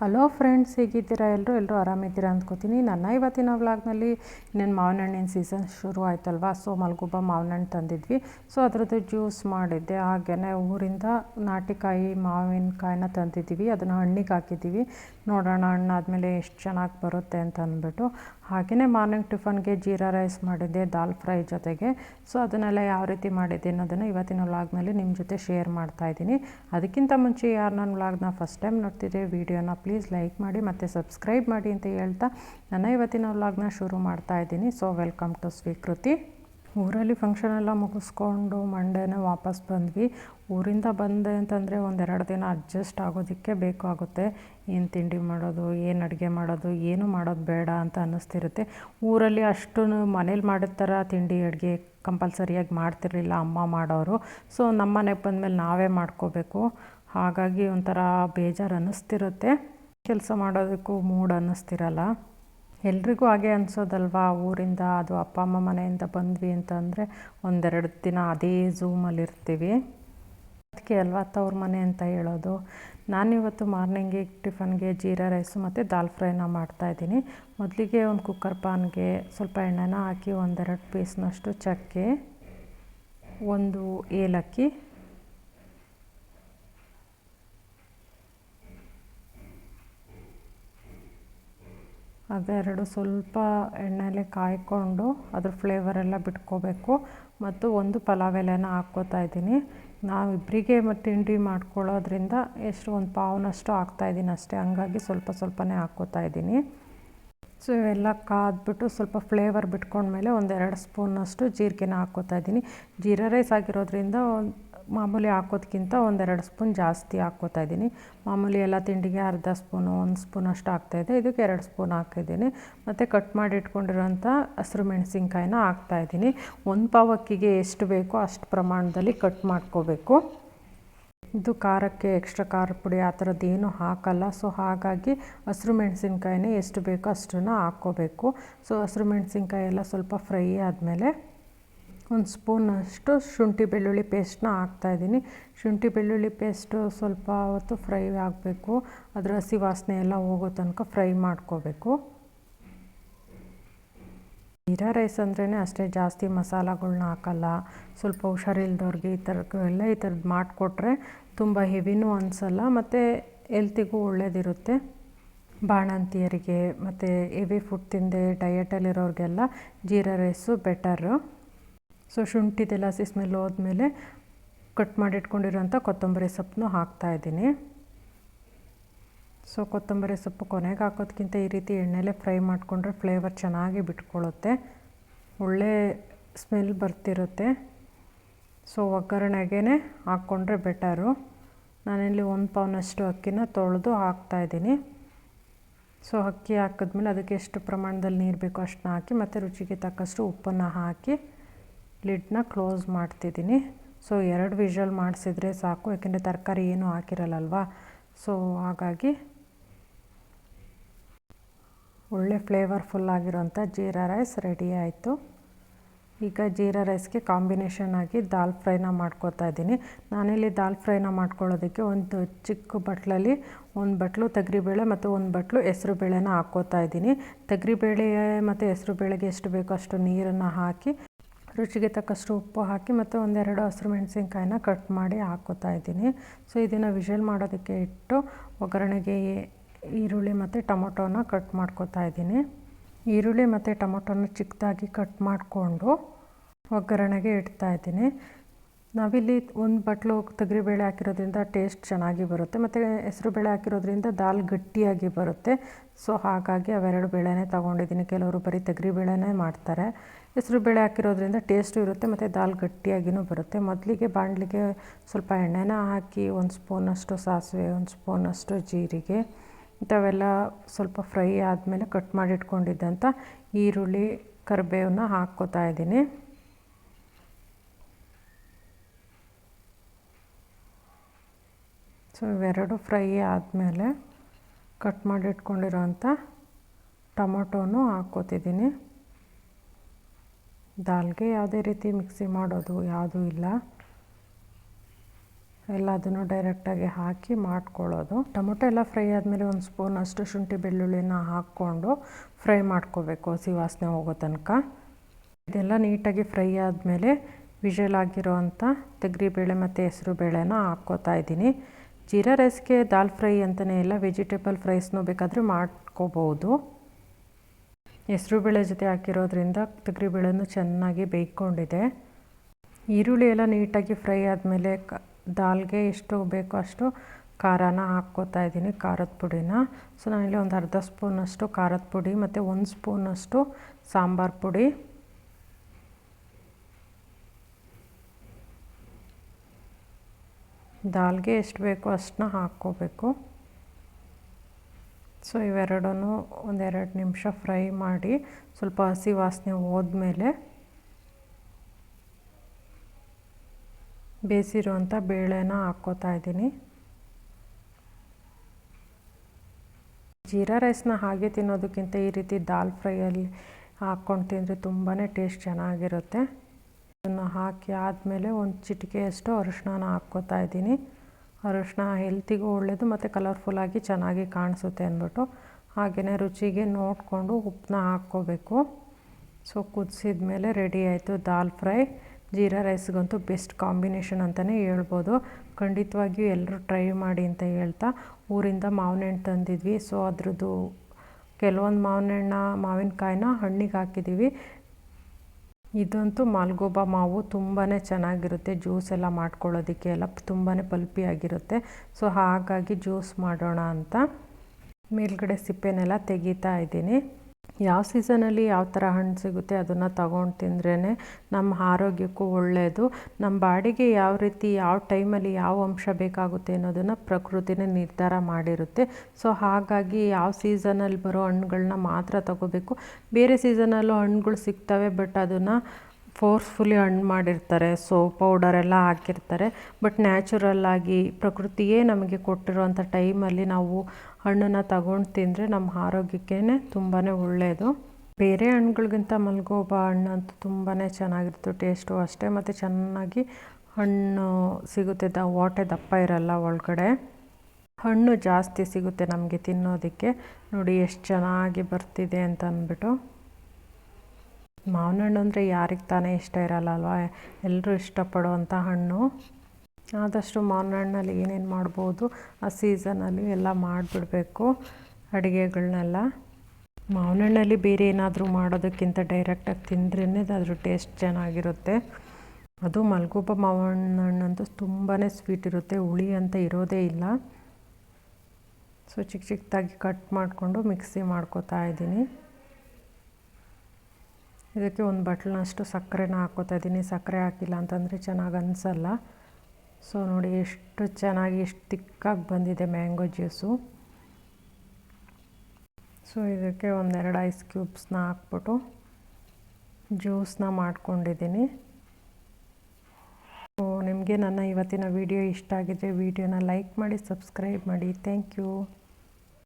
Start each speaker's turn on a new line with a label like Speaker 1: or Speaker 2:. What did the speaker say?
Speaker 1: Hello friends, ಹೇಗಿದ್ದೀರಾ? ಎಲ್ಲರೂ ಎಲ್ಲರೂ ಆರಾಮಿದ್ದೀರಾ ಅಂದ್ಕೋತೀನಿ. ನನ್ನ ಇವತ್ತಿನ ವ್ಲಾಗ್ನಲ್ಲಿ ಇನ್ನೇನು ಮಾವಿನ ಹಣ್ಣಿನ ಸೀಸನ್ ಶುರು ಆಯ್ತಲ್ವಾ? ಸೊ ಮಲ್ಗುಬ್ಬ ಮಾವಿನ ಹಣ್ಣು ತಂದಿದ್ವಿ. ಸೊ ಅದರದ್ದು ಜ್ಯೂಸ್ ಮಾಡಿದ್ದೆ. ಹಾಗೆಯೇ ಊರಿಂದ ನಾಟಿಕಾಯಿ ಮಾವಿನಕಾಯಿನ ತಂದಿದ್ದೀವಿ. ಅದನ್ನು ಹಣ್ಣಿಗೆ ಹಾಕಿದ್ದೀವಿ. ನೋಡೋಣ, ಹಣ್ಣಾದಮೇಲೆ ಎಷ್ಟು ಚೆನ್ನಾಗಿ ಬರುತ್ತೆ ಅಂತ ಅಂದ್ಬಿಟ್ಟು. ಹಾಗೆಯೇ ಮಾರ್ನಿಂಗ್ ಟಿಫನ್ಗೆ ಜೀರಾ ರೈಸ್ ಮಾಡಿದ್ದೆ, ದಾಲ್ ಫ್ರೈ ಜೊತೆಗೆ. ಸೊ, ಅದನ್ನೆಲ್ಲ ಯಾವ ರೀತಿ ಮಾಡಿದ್ದೆ ಅನ್ನೋದನ್ನು ಇವತ್ತಿನ ವ್ಲಾಗ್ನಲ್ಲಿ ನಿಮ್ಮ ಜೊತೆ ಶೇರ್ ಮಾಡ್ತಾ ಇದ್ದೀನಿ. ಅದಕ್ಕಿಂತ ಮುಂಚೆ ಯಾರು ನನ್ನ ವ್ಲಾಗ್ನ ಫಸ್ಟ್ ಟೈಮ್ ನೋಡ್ತಿದ್ದೆ ವೀಡಿಯೋನ ಪ್ಲೀಸ್ ಲೈಕ್ ಮಾಡಿ ಮತ್ತು ಸಬ್ಸ್ಕ್ರೈಬ್ ಮಾಡಿ ಅಂತ ಹೇಳ್ತಾ, ನನ್ನ ಇವತ್ತಿನ ವ್ಲಾಗ್ನ ಶುರು ಮಾಡ್ತಾ ಇದ್ದೀನಿ. ಸೊ, ವೆಲ್ಕಮ್ ಟು ಸ್ವೀಕೃತಿ. ಊರಲ್ಲಿ ಫಂಕ್ಷನ್ ಎಲ್ಲ ಮುಗಿಸ್ಕೊಂಡು ಮಂಡೇನೇ ವಾಪಸ್ ಬಂದ್ವಿ. ಊರಿಂದ ಬಂದೆ ಅಂತಂದರೆ ಒಂದೆರಡು ದಿನ ಅಡ್ಜಸ್ಟ್ ಆಗೋದಕ್ಕೆ ಬೇಕಾಗುತ್ತೆ ಏನು ತಿಂಡಿ ಮಾಡೋದು, ಏನು ಅಡುಗೆ ಮಾಡೋದು, ಏನು ಮಾಡೋದು ಬೇಡ ಅಂತ ಅನ್ನಿಸ್ತಿರುತ್ತೆ. ಊರಲ್ಲಿ ಅಷ್ಟು ಮನೇಲಿ ಮಾಡಿದ ಥರ ತಿಂಡಿ, ಅಡುಗೆ ಕಂಪಲ್ಸರಿಯಾಗಿ ಮಾಡ್ತಿರಲಿಲ್ಲ ಅಮ್ಮ ಮಾಡೋರು. ಸೊ ನಮ್ಮ ಮನೆಗೆ ಬಂದಮೇಲೆ ನಾವೇ ಮಾಡ್ಕೋಬೇಕು. ಹಾಗಾಗಿ ಒಂಥರ ಬೇಜಾರು ಅನ್ನಿಸ್ತಿರುತ್ತೆ. ಕೆಲಸ ಮಾಡೋದಕ್ಕೂ ಮೂಡ್ ಅನ್ನಿಸ್ತಿರಲ್ಲ. ಎಲ್ರಿಗೂ ಹಾಗೆ ಅನಿಸೋದಲ್ವಾ? ಊರಿಂದ ಅದು ಅಪ್ಪ ಅಮ್ಮ ಮನೆಯಿಂದ ಬಂದ್ವಿ ಅಂತಂದರೆ ಒಂದೆರಡು ದಿನ ಅದೇ ಝೂಮಲ್ಲಿ ಇರ್ತೀವಿ ಅದಕ್ಕೆ ಅಲ್ವಾ ತವ್ರ ಮನೆ ಅಂತ ಹೇಳೋದು. ನಾನಿವತ್ತು ಮಾರ್ನಿಂಗಿಗೆ ಟಿಫನ್ಗೆ ಜೀರಾ ರೈಸು ಮತ್ತು ದಾಲ್ ಫ್ರೈನ ಮಾಡ್ತಾಯಿದ್ದೀನಿ ಮೊದಲಿಗೆ ಒಂದು ಕುಕ್ಕರ್ ಪಾನ್ಗೆ ಸ್ವಲ್ಪ ಎಣ್ಣೆನ ಹಾಕಿ ಒಂದೆರಡು ಪೀಸ್ನಷ್ಟು ಚಕ್ಕೆ, ಒಂದು ಏಲಕ್ಕಿ ಅದೆರಡು ಸ್ವಲ್ಪ ಎಣ್ಣೆಲೆ ಕಾಯ್ಕೊಂಡು ಅದ್ರ ಫ್ಲೇವರೆಲ್ಲ ಬಿಟ್ಕೋಬೇಕು. ಮತ್ತು ಒಂದು ಪಲಾವ್ ಎಲೆನ ಹಾಕ್ಕೋತಾ ಇದ್ದೀನಿ. ನಾವಿಬ್ಬರಿಗೆ ತಿಂಡಿ ಮಾಡ್ಕೊಳ್ಳೋದ್ರಿಂದ ಎಷ್ಟು ಒಂದು ಪಾವ್ನಷ್ಟು ಹಾಕ್ತಾಯಿದ್ದೀನಿ ಅಷ್ಟೇ. ಹಂಗಾಗಿ ಸ್ವಲ್ಪ ಸ್ವಲ್ಪನೇ ಹಾಕ್ಕೋತಾ ಇದ್ದೀನಿ. ಸೊ, ಇವೆಲ್ಲ ಕಾದ್ಬಿಟ್ಟು ಸ್ವಲ್ಪ ಫ್ಲೇವರ್ ಬಿಟ್ಕೊಂಡ್ಮೇಲೆ ಒಂದೆರಡು ಸ್ಪೂನಷ್ಟು ಜೀರಿಗೆನ ಹಾಕ್ಕೋತಾ ಇದ್ದೀನಿ. ಜೀರಾ ರೈಸ್ ಆಗಿರೋದ್ರಿಂದ ಮಾಮೂಲಿ ಹಾಕೋದ್ಕಿಂತ ಒಂದೆರಡು ಸ್ಪೂನ್ ಜಾಸ್ತಿ ಹಾಕ್ಕೋತಾ ಇದ್ದೀನಿ. ಮಾಮೂಲಿ ಎಲ್ಲ ತಿಂಡಿಗೆ ಅರ್ಧ ಸ್ಪೂನು, ಒಂದು ಸ್ಪೂನ್ ಅಷ್ಟು ಹಾಕ್ತಾಯಿದ್ದೆ ಇದಕ್ಕೆ ಎರಡು ಸ್ಪೂನ್ ಹಾಕಿದ್ದೀನಿ. ಮತ್ತು ಕಟ್ ಮಾಡಿ ಇಟ್ಕೊಂಡಿರೋಂಥ ಹಸಿರು ಮೆಣಸಿನ್ಕಾಯಿನ ಹಾಕ್ತಾಯಿದ್ದೀನಿ ಒಂದು ಪಾವಕ್ಕಿಗೆ ಎಷ್ಟು ಬೇಕೋ ಅಷ್ಟು ಪ್ರಮಾಣದಲ್ಲಿ ಕಟ್ ಮಾಡ್ಕೋಬೇಕು. ಇದು ಖಾರಕ್ಕೆ ಎಕ್ಸ್ಟ್ರಾ ಖಾರ ಪುಡಿ ಆ ಥರದ್ದು ಏನೂ ಹಾಕಲ್ಲ. ಸೊ, ಹಾಗಾಗಿ ಹಸಿರು ಮೆಣಸಿನ್ಕಾಯಿನೇ ಎಷ್ಟು ಬೇಕೋ ಅಷ್ಟನ್ನು ಹಾಕ್ಕೋಬೇಕು. ಸೊ, ಹಸಿರು ಮೆಣಸಿನ್ಕಾಯಿ ಎಲ್ಲ ಸ್ವಲ್ಪ ಫ್ರೈ ಆದಮೇಲೆ ಒಂದು ಸ್ಪೂನಷ್ಟು ಶುಂಠಿ ಬೆಳ್ಳುಳ್ಳಿ ಪೇಸ್ಟನ್ನ ಹಾಕ್ತಾಯಿದ್ದೀನಿ ಶುಂಠಿ ಬೆಳ್ಳುಳ್ಳಿ ಪೇಸ್ಟು ಸ್ವಲ್ಪ ಹೊತ್ತು ಫ್ರೈ ಆಗಬೇಕು. ಅದರ ಹಸಿ ವಾಸನೆ ಎಲ್ಲ ಹೋಗೋ ತನಕ ಫ್ರೈ ಮಾಡ್ಕೋಬೇಕು. ಜೀರಾ ರೈಸ್ ಅಂದ್ರೇ ಅಷ್ಟೇ, ಜಾಸ್ತಿ ಮಸಾಲಗಳನ್ನ ಹಾಕಲ್ಲ. ಸ್ವಲ್ಪ ಹುಷಾರಿಲ್ದವ್ರಿಗೆ ಈ ಥರಕ್ಕೆಲ್ಲ ಈ ಥರದ್ದು ಮಾಡಿಕೊಟ್ರೆ ತುಂಬ ಹೆವಿನೂ ಅನಿಸಲ್ಲ, ಮತ್ತು ಎಲ್ತಿಗೂ ಒಳ್ಳೇದಿರುತ್ತೆ. ಬಾಣಂತಿಯರಿಗೆ ಮತ್ತು ಹೆವಿ ಫುಡ್ ತಿಂದೆ ಡಯಟಲ್ಲಿರೋರಿಗೆಲ್ಲ ಜೀರಾ ರೈಸು ಬೆಟರು. ಸೊ ಶುಂಠಿ ತೆಲಾಸಿ ಸ್ಮೆಲ್ ಹೋದ್ಮೇಲೆ ಕಟ್ ಮಾಡಿ ಇಟ್ಕೊಂಡಿರೋಂಥ ಕೊತ್ತಂಬರಿ ಸೊಪ್ಪನ್ನು ಹಾಕ್ತಾಯಿದ್ದೀನಿ ಸೊ ಕೊತ್ತಂಬರಿ ಸೊಪ್ಪು ಕೊನೆಗೆ ಹಾಕೋದಕ್ಕಿಂತ ಈ ರೀತಿ ಎಣ್ಣೆಲೆ ಫ್ರೈ ಮಾಡಿಕೊಂಡ್ರೆ ಫ್ಲೇವರ್ ಚೆನ್ನಾಗಿ ಬಿಟ್ಕೊಳ್ಳುತ್ತೆ. ಒಳ್ಳೆ ಸ್ಮೆಲ್ ಬರ್ತಿರುತ್ತೆ. ಸೊ ಒಗ್ಗರಣೆಗೆ ಹಾಕ್ಕೊಂಡ್ರೆ ಬೆಟರು. ನಾನಿಲ್ಲಿ ಒಂದು ಪೌನಷ್ಟು ಅಕ್ಕಿನ ತೊಳೆದು ಹಾಕ್ತಾಯಿದ್ದೀನಿ ಸೊ ಅಕ್ಕಿ ಹಾಕಿದ್ಮೇಲೆ ಅದಕ್ಕೆ ಎಷ್ಟು ಪ್ರಮಾಣದಲ್ಲಿ ನೀರು ಬೇಕೋ ಅಷ್ಟನ್ನ ಹಾಕಿ ಮತ್ತು ರುಚಿಗೆ ತಕ್ಕಷ್ಟು ಉಪ್ಪನ್ನು ಹಾಕಿ ಲಿಡ್ನ ಕ್ಲೋಸ್ ಮಾಡ್ತಿದ್ದೀನಿ. ಸೊ, ಎರಡು ವಿಷಲ್ ಮಾಡಿಸಿದ್ರೆ ಸಾಕು. ಯಾಕೆಂದರೆ ತರಕಾರಿ ಏನೂ ಹಾಕಿರಲ್ಲಲ್ವ? ಸೊ, ಹಾಗಾಗಿ ಒಳ್ಳೆ ಫ್ಲೇವರ್ಫುಲ್ ಆಗಿರೋಂಥ ಜೀರಾ ರೈಸ್ ರೆಡಿ ಆಯಿತು. ಈಗ ಜೀರಾ ರೈಸ್ಗೆ ಕಾಂಬಿನೇಷನ್ ಆಗಿ ದಾಲ್ ಫ್ರೈನ ಮಾಡ್ಕೋತಾ ಇದ್ದೀನಿ. ನಾನಿಲ್ಲಿ ದಾಲ್ ಫ್ರೈನ ಮಾಡ್ಕೊಳ್ಳೋದಕ್ಕೆ ಒಂದು ಚಿಕ್ಕ ಬಟ್ಲಲ್ಲಿ ಒಂದು ಬಟ್ಲು ತಗ್ರಿಬೇಳೆ ಮತ್ತು ಒಂದು ಬಟ್ಲು ಹೆಸ್ರು ಬೇಳೆನ ಹಾಕ್ಕೋತಾ ಇದ್ದೀನಿ. ತಗ್ರಿಬೇಳೆ ಮತ್ತು ಹೆಸರು ಬೇಳೆಗೆ ಎಷ್ಟು ಬೇಕೋ ಅಷ್ಟು ನೀರನ್ನು ಹಾಕಿ ರುಚಿಗೆ ತಕ್ಕಷ್ಟು ಉಪ್ಪು ಹಾಕಿ ಮತ್ತು ಒಂದೆರಡು ಹಸಿರು ಮೆಣಸಿನ್ಕಾಯಿನ ಕಟ್ ಮಾಡಿ ಹಾಕೋತಾ ಇದ್ದೀನಿ. ಸೊ, ಇದನ್ನು ವಿಷಲ್ ಮಾಡೋದಕ್ಕೆ ಇಟ್ಟು ಒಗ್ಗರಣೆಗೆ ಈರುಳ್ಳಿ ಮತ್ತು ಟೊಮೊಟೊನ ಕಟ್ ಮಾಡ್ಕೋತಾ ಇದ್ದೀನಿ. ಈರುಳ್ಳಿ ಮತ್ತು ಟೊಮೊಟೊನ ಚಿಕ್ಕದಾಗಿ ಕಟ್ ಮಾಡಿಕೊಂಡು ಒಗ್ಗರಣೆಗೆ ಇಡ್ತಾ ಇದ್ದೀನಿ. ನಾವಿಲ್ಲಿ ಒಂದು ಬಟ್ಲು ತೊಗರಿಬೇಳೆ ಹಾಕಿರೋದ್ರಿಂದ ಟೇಸ್ಟ್ ಚೆನ್ನಾಗಿ ಬರುತ್ತೆ, ಮತ್ತು ಹೆಸರು ಬೇಳೆ ಹಾಕಿರೋದ್ರಿಂದ ದಾಲ್ ಗಟ್ಟಿಯಾಗಿ ಬರುತ್ತೆ. ಸೊ, ಹಾಗಾಗಿ ಅವೆರಡು ಬೇಳೆನೇ ತೊಗೊಂಡಿದ್ದೀನಿ. ಕೆಲವರು ಬರೀ ತೊಗರಿಬೇಳೆನೇ ಮಾಡ್ತಾರೆ. ಹೆಸ್ರು ಬೇಳೆ ಹಾಕಿರೋದ್ರಿಂದ ಟೇಸ್ಟು ಇರುತ್ತೆ, ಮತ್ತು ದಾಲ್ ಗಟ್ಟಿಯಾಗಿಯೂ ಬರುತ್ತೆ. ಮೊದಲಿಗೆ ಬಾಣಲಿಗೆ ಸ್ವಲ್ಪ ಎಣ್ಣೆನ ಹಾಕಿ ಒಂದು ಸ್ಪೂನಷ್ಟು ಸಾಸಿವೆ, ಒಂದು ಸ್ಪೂನಷ್ಟು ಜೀರಿಗೆ, ಇಂಥವೆಲ್ಲ ಸ್ವಲ್ಪ ಫ್ರೈ ಆದಮೇಲೆ ಕಟ್ ಮಾಡಿಟ್ಕೊಂಡಿದ್ದಂಥ ಈರುಳ್ಳಿ ಕರಿಬೇವನ್ನ ಹಾಕ್ಕೋತಾ ಇದ್ದೀನಿ. ಸೊ, ಇವೆರಡು ಫ್ರೈ ಆದಮೇಲೆ ಕಟ್ ಮಾಡಿ ಅಂಥ ಟೊಮೊಟೊನೂ ಹಾಕ್ಕೋತಿದ್ದೀನಿ. ದಾಲ್ಗೆ ಯಾವುದೇ ರೀತಿ ಮಿಕ್ಸಿ ಮಾಡೋದು ಯಾವುದೂ ಇಲ್ಲ. ಎಲ್ಲ ಅದನ್ನು ಡೈರೆಕ್ಟಾಗಿ ಹಾಕಿ ಮಾಡ್ಕೊಳ್ಳೋದು. ಟೊಮೊಟೊ ಎಲ್ಲ ಫ್ರೈ ಆದಮೇಲೆ ಒಂದು ಸ್ಪೂನ್ ಅಷ್ಟು ಶುಂಠಿ ಬೆಳ್ಳುಳ್ಳಿನ ಹಾಕ್ಕೊಂಡು ಫ್ರೈ ಮಾಡ್ಕೋಬೇಕು ಹಸಿ ವಾಸನೆ ಹೋಗೋ ತನಕ. ಇದೆಲ್ಲ ನೀಟಾಗಿ ಫ್ರೈ ಆದಮೇಲೆ ವಿಷಲ್ ಆಗಿರೋವಂಥ ಬೇಳೆ ಮತ್ತು ಹೆಸರು ಬೇಳೆನ ಹಾಕ್ಕೋತಾ ಇದ್ದೀನಿ. ಜೀರಾ ರೈಸ್ಗೆ ದಾಲ್ ಫ್ರೈ ಅಂತಲೇ ಇಲ್ಲ, ವೆಜಿಟೇಬಲ್ ಫ್ರೈಸ್ನೂ ಬೇಕಾದರೆ ಮಾಡ್ಕೋಬೋದು. ಹೆಸರು ಬೇಳೆ ಜೊತೆ ಹಾಕಿರೋದ್ರಿಂದ ಬೇಳೆನೂ ಚೆನ್ನಾಗಿ ಬೇಯ್ಕೊಂಡಿದೆ. ಈರುಳ್ಳಿ ಎಲ್ಲ ನೀಟಾಗಿ ಫ್ರೈ ಆದಮೇಲೆ ಕ, ದಾಲ್ಗೆ ಎಷ್ಟು ಬೇಕೋ ಅಷ್ಟು ಖಾರನ ಹಾಕ್ಕೋತಾ ಇದ್ದೀನಿ, ಖಾರದ ಪುಡಿನ. ಸೊ, ನಾನಿಲ್ಲಿ ಒಂದು ಅರ್ಧ ಸ್ಪೂನಷ್ಟು ಖಾರದ ಪುಡಿ ಮತ್ತು ಒಂದು ಸ್ಪೂನಷ್ಟು ಸಾಂಬಾರು ಪುಡಿ. ದಾಲ್ಗೆ ಎಷ್ಟು ಬೇಕೋ ಅಷ್ಟನ್ನ ಹಾಕ್ಕೋಬೇಕು. ಸೊ ಇವೆರಡೂ ಒಂದೆರಡು ನಿಮಿಷ ಫ್ರೈ ಮಾಡಿ ಸ್ವಲ್ಪ ಹಸಿ ವಾಸನೆ ಹೋದ್ಮೇಲೆ ಬೇಯಿಸಿರುವಂಥ ಬೇಳೆನ ಹಾಕ್ಕೋತಾ ಇದ್ದೀನಿ. ಜೀರಾ ರೈಸ್ನ ಹಾಗೆ ತಿನ್ನೋದಕ್ಕಿಂತ ಈ ರೀತಿ ದಾಲ್ ಫ್ರೈಯಲ್ಲಿ ಹಾಕ್ಕೊಂಡು ತಿಂದರೆ ತುಂಬಾ ಟೇಸ್ಟ್ ಚೆನ್ನಾಗಿರುತ್ತೆ. ಅದನ್ನು ಹಾಕಿ ಆದಮೇಲೆ ಒಂದು ಚಿಟಿಕೆಯಷ್ಟು ಅರಿಶಿನ ಹಾಕ್ಕೋತಾ ಇದ್ದೀನಿ. ಅರಿಶಿನ ಹೆಲ್ತಿಗೂ ಒಳ್ಳೆಯದು ಮತ್ತು ಕಲರ್ಫುಲ್ಲಾಗಿ ಚೆನ್ನಾಗಿ ಕಾಣಿಸುತ್ತೆ ಅಂದ್ಬಿಟ್ಟು ಹಾಗೆಯೇ ರುಚಿಗೆ ನೋಡಿಕೊಂಡು ಉಪ್ಪನ್ನ ಹಾಕ್ಕೋಬೇಕು. ಸೊ ಕುದಿಸಿದ ಮೇಲೆ ರೆಡಿ ಆಯಿತು ದಾಲ್ ಫ್ರೈ. ಜೀರಾ ರೈಸ್ಗಂತೂ ಬೆಸ್ಟ್ ಕಾಂಬಿನೇಷನ್ ಅಂತಲೇ ಹೇಳ್ಬೋದು. ಖಂಡಿತವಾಗಿಯೂ ಎಲ್ಲರೂ ಟ್ರೈ ಮಾಡಿ ಅಂತ ಹೇಳ್ತಾ ಊರಿಂದ ಮಾವಿನ ಹಣ್ಣು ತಂದಿದ್ವಿ. ಸೊ ಅದ್ರದ್ದು ಕೆಲವೊಂದು ಮಾವಿನ ಹಣ್ಣ ಮಾವಿನಕಾಯಿನ ಹಣ್ಣಿಗೆ ಹಾಕಿದ್ದೀವಿ ಇದಂತೂ ಮಾಲ್ಗೋಬಾ ಮಾವು ತುಂಬಾ ಚೆನ್ನಾಗಿರುತ್ತೆ, ಜ್ಯೂಸ್ ಎಲ್ಲ ಮಾಡ್ಕೊಳ್ಳೋದಕ್ಕೆ ಎಲ್ಲ ತುಂಬಾ ಪಲ್ಪಿಯಾಗಿರುತ್ತೆ. ಸೊ, ಹಾಗಾಗಿ ಜ್ಯೂಸ್ ಮಾಡೋಣ ಅಂತ ಮೇಲ್ಗಡೆ ಸಿಪ್ಪೆನೆಲ್ಲ ತೆಗಿತಾ ಇದ್ದೀನಿ. ಯಾವ ಸೀಸನಲ್ಲಿ ಯಾವ ಥರ ಹಣ್ಣು ಸಿಗುತ್ತೆ ಅದನ್ನು ತಗೊಂಡು ತಿಂದ್ರೇ ನಮ್ಮ ಆರೋಗ್ಯಕ್ಕೂ ಒಳ್ಳೆಯದು. ನಮ್ಮ ಬಾಡಿಗೆ ಯಾವ ರೀತಿ, ಯಾವ ಟೈಮಲ್ಲಿ ಯಾವ ಅಂಶ ಬೇಕಾಗುತ್ತೆ ಅನ್ನೋದನ್ನು ಪ್ರಕೃತಿನೇ ನಿರ್ಧಾರ ಮಾಡಿರುತ್ತೆ. ಸೊ, ಹಾಗಾಗಿ ಯಾವ ಸೀಸನಲ್ಲಿ ಬರೋ ಹಣ್ಣುಗಳನ್ನ ಮಾತ್ರ ತಗೋಬೇಕು. ಬೇರೆ ಸೀಸನಲ್ಲೂ ಹಣ್ಣುಗಳು ಸಿಗ್ತವೆ, ಬಟ್ ಅದನ್ನು ಫೋರ್ಸ್ಫುಲಿ ಹಣ್ಣು ಮಾಡಿರ್ತಾರೆ ಸೊ ಪೌಡರೆಲ್ಲ ಹಾಕಿರ್ತಾರೆ ಬಟ್ ನ್ಯಾಚುರಲ್ಲಾಗಿ ಪ್ರಕೃತಿಯೇ ನಮಗೆ ಕೊಟ್ಟಿರುವಂಥ ಟೈಮಲ್ಲಿ ನಾವು ಹಣ್ಣನ್ನು ತಗೊಂಡು ತಿಂದರೆ ನಮ್ಮ ಆರೋಗ್ಯಕ್ಕೇ ತುಂಬಾ ಒಳ್ಳೆಯದು ಬೇರೆ ಹಣ್ಣುಗಳಿಗಿಂತ ಮಲ್ಗೋಬಾ ಹಣ್ಣು ಅಂತೂ ತುಂಬಾ ಚೆನ್ನಾಗಿರುತ್ತೆ ಟೇಸ್ಟು ಅಷ್ಟೇ, ಮತ್ತು ಚೆನ್ನಾಗಿ ಹಣ್ಣು ಸಿಗುತ್ತೆ, ದ ಓಟೆ ದಪ್ಪ ಇರಲ್ಲ ಒಳಗಡೆ. ಹಣ್ಣು ಜಾಸ್ತಿ ಸಿಗುತ್ತೆ ನಮಗೆ ತಿನ್ನೋದಕ್ಕೆ. ನೋಡಿ, ಎಷ್ಟು ಚೆನ್ನಾಗಿ ಬರ್ತಿದೆ ಅಂತ ಅಂದ್ಬಿಟ್ಟು. ಮಾವಿನ ಹಣ್ಣು ಅಂದರೆ ಯಾರಿಗೆ ತಾನೇ ಇಷ್ಟ ಇರಲ್ಲ ಅಲ್ವಾ? ಎಲ್ಲರೂ ಇಷ್ಟಪಡುವಂಥ ಹಣ್ಣು. ಆದಷ್ಟು ಮಾವಿನ ಹಣ್ಣಲ್ಲಿ ಏನೇನು ಮಾಡ್ಬೋದು, ಆ ಸೀಸನಲ್ಲಿ ಎಲ್ಲ ಮಾಡಿಬಿಡಬೇಕು ಅಡುಗೆಗಳನ್ನೆಲ್ಲ ಮಾವಿನ ಹಣ್ಣಲ್ಲಿ ಬೇರೆ ಏನಾದರೂ ಮಾಡೋದಕ್ಕಿಂತ ಡೈರೆಕ್ಟಾಗಿ ತಿಂದ್ರೇ ಅದ್ರ ಟೇಸ್ಟ್ ಚೆನ್ನಾಗಿರುತ್ತೆ. ಅದು ಮಲ್ಗೋಬ ಮಾವಿನ ಹಣ್ಣಂತೂ ತುಂಬಾ ಸ್ವೀಟ್ ಇರುತ್ತೆ, ಹುಳಿ ಅಂತ ಇರೋದೇ ಇಲ್ಲ. ಸೊ ಚಿಕ್ಕ ಚಿಕ್ಕದಾಗಿ ಕಟ್ ಮಾಡಿಕೊಂಡು ಮಿಕ್ಸಿ ಮಾಡ್ಕೋತಾ ಇದ್ದೀನಿ. ಇದಕ್ಕೆ ಒಂದು ಬಟ್ಲನಷ್ಟು ಸಕ್ಕರೆನ ಹಾಕ್ಕೋತಾ ಇದ್ದೀನಿ. ಸಕ್ಕರೆ ಹಾಕಿಲ್ಲ ಅಂತಂದರೆ ಚೆನ್ನಾಗಿ ಅನಿಸಲ್ಲ. ಸೊ ನೋಡಿ, ಎಷ್ಟು ಚೆನ್ನಾಗಿ, ಎಷ್ಟು ತಿಕ್ಕಾಗಿ ಬಂದಿದೆ ಮ್ಯಾಂಗೋ ಜ್ಯೂಸು. ಸೊ ಇದಕ್ಕೆ ಒಂದೆರಡು ಐಸ್ ಕ್ಯೂಬ್ಸ್ನ ಹಾಕ್ಬಿಟ್ಟು ಜ್ಯೂಸನ್ನ ಮಾಡ್ಕೊಂಡಿದ್ದೀನಿ. ಸೊ ನಿಮಗೆ ನನ್ನ ಇವತ್ತಿನ ವಿಡಿಯೋ ಇಷ್ಟ ಆಗಿದ್ದರೆ ವಿಡಿಯೋನ ಲೈಕ್ ಮಾಡಿ, ಸಬ್ಸ್ಕ್ರೈಬ್ ಮಾಡಿ. Thank you